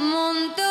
Montón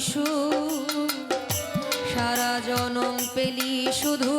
শিশু সারা জনম পেলি শুধু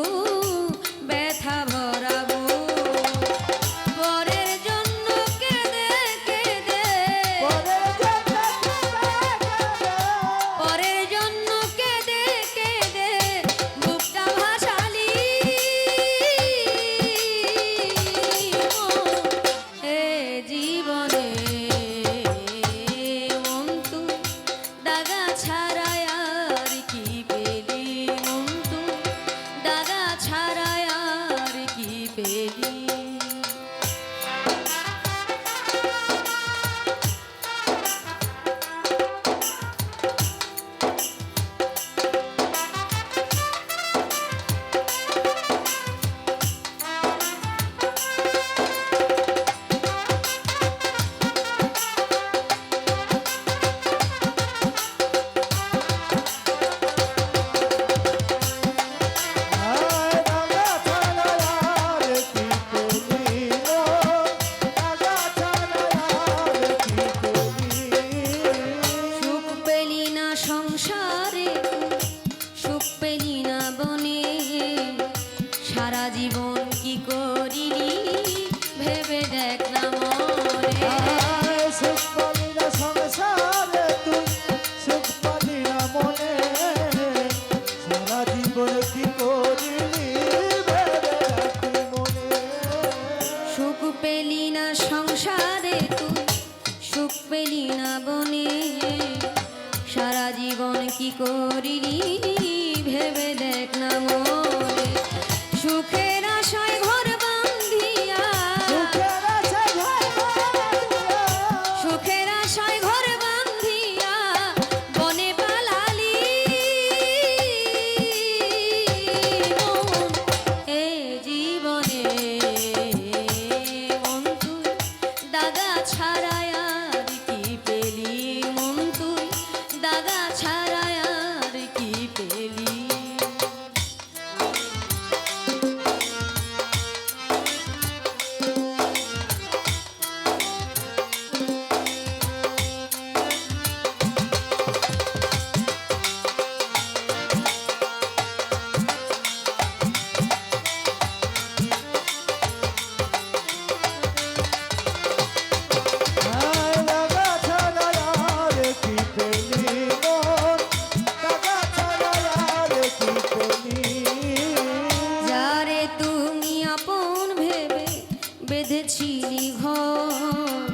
বেঁধেছিলি ঘর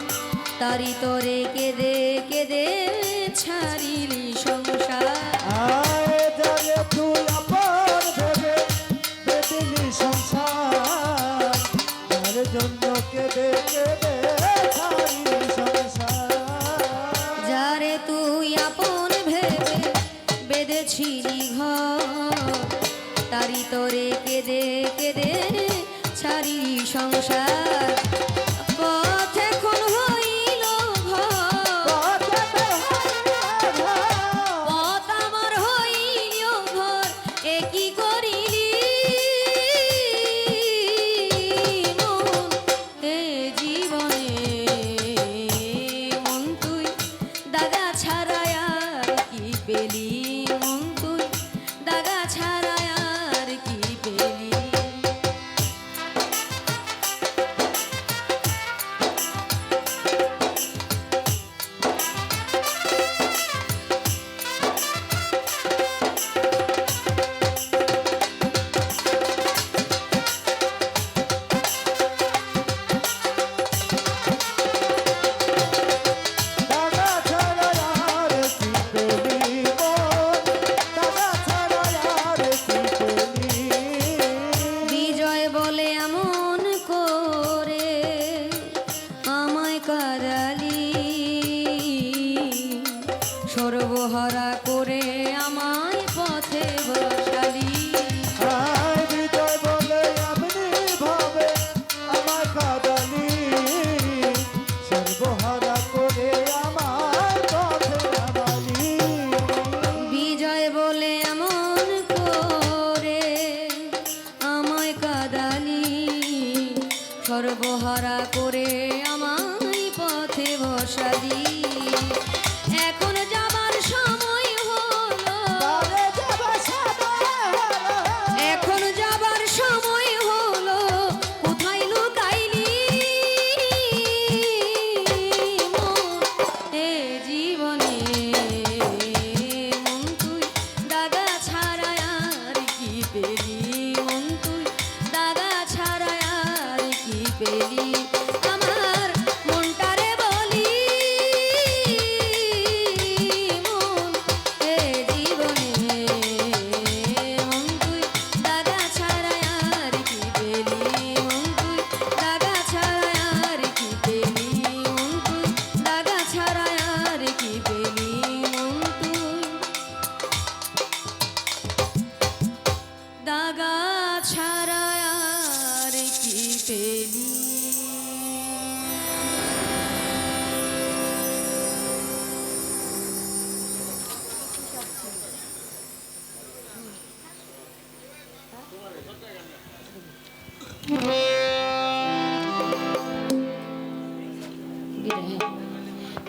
তারি তরে কেঁদে কেঁদে ছাড়িলি সংসার। জন্য কেঁদে কেঁদে ছাড়িলি যারে তুই আপন ভেবে বেঁধেছিলি ঘর তারি তরে কেঁদে কেঁদে সারি সংসার।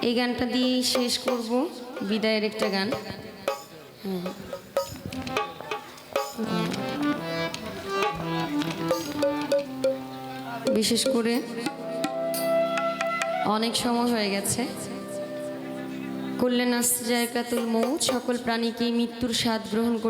এই গানটা দিয়েই শেষ করব। বিদায়ের একটা গান। বিশেষ করে অনেক সময় হয়ে গেছে। কল্যাণ আসজায়কাতুল মৌ সকল প্রাণীকেই মৃত্যুর স্বাদ গ্রহণ করতে